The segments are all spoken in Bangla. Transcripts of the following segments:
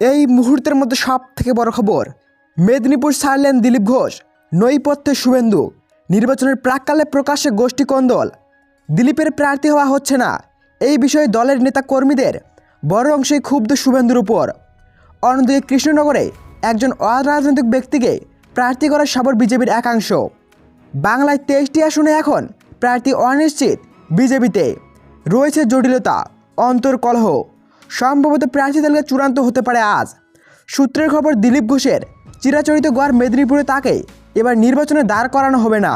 এই মুহূর্তের মধ্যে সব থেকে বড় খবর, মেদিনীপুর ছাড়লেন দিলীপ ঘোষ, নৈপথ্যে শুভেন্দু, নির্বাচনের প্রাককালে প্রকাশ্যে গোষ্ঠী কন্দল দিলীপের প্রার্থী হওয়া হচ্ছে না, এই বিষয়ে দলের নেতা কর্মীদের বড় অংশই ক্ষুব্ধ শুভেন্দুর উপর। অন্যদিকে কৃষ্ণনগরে একজন অরাজনৈতিক ব্যক্তিকে প্রার্থী করার সবর বিজেপির একাংশ। বাংলায় তেইশটি আসনে এখন প্রার্থী অনিশ্চিত বিজেপিতে। রয়েছে জটিলতা অন্তর্কলহ সম্ভবত প্রার্থী তালিকা চূড়ান্ত হতে পারে আজ। সূত্রের খবর, দিলীপ ঘোষের চিরাচরিত গড় মেদিনীপুরে তাকে এবার নির্বাচনে দাঁড় করানো হবে না।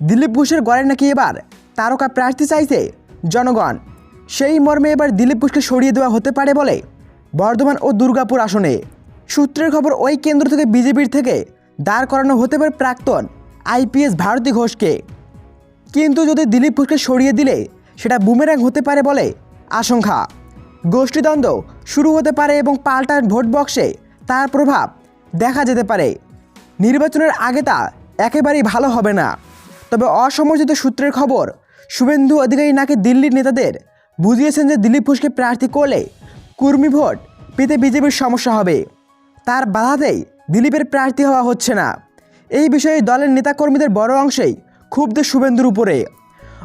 দিলীপ ঘোষের গড়ে নাকি এবার তারকা প্রার্থী চাইছে জনগণ। সেই মর্মে এবার দিলীপ ঘোষকে সরিয়ে দেওয়া হতে পারে বলে বর্ধমান ও দুর্গাপুর আসনে। সূত্রের খবর, ওই কেন্দ্র থেকে বিজেপির থেকে দাঁড় করানো হতে পারে প্রাক্তন আইপিএস ভারতী ঘোষকে। কিন্তু যদি দিলীপ ঘোষকে সরিয়ে দিলে সেটা বুমেরাং হতে পারে বলে আশঙ্কা। গোষ্ঠীদ্বন্দ্ব শুরু হতে পারে এবং পাল্টা ভোট বক্সে তার প্রভাব দেখা যেতে পারে। নির্বাচনের আগে তা একেবারেই ভালো হবে না। তবে অসমর্থিত সূত্রের খবর, শুভেন্দু অধিকারী নাকি দিল্লির নেতাদের বুঝিয়েছেন যে দিলীপ ঘোষকে প্রার্থী করলে কুর্মী ভোট পেতে বিজেপির সমস্যা হবে। তার বাধাতেই দিলীপের প্রার্থী হওয়া হচ্ছে না। এই বিষয়ে দলের নেতাকর্মীদের বড় অংশেই ক্ষুব্ধ শুভেন্দুর উপরে।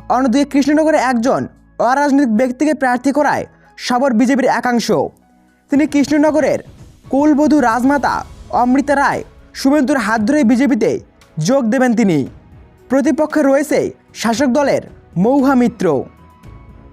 অন্যদিকে কৃষ্ণনগরে একজন অরাজনৈতিক ব্যক্তিকে প্রার্থী করায় সবর বিজেপির একাংশ। তিনি কৃষ্ণনগরের কুলবধূ রাজমাতা অমৃতা রায়, শুভেন্দুর হাত ধরে বিজেপিতে যোগ দেবেন তিনি। প্রতিপক্ষে রয়েছে শাসক দলের মৌহা মিত্র।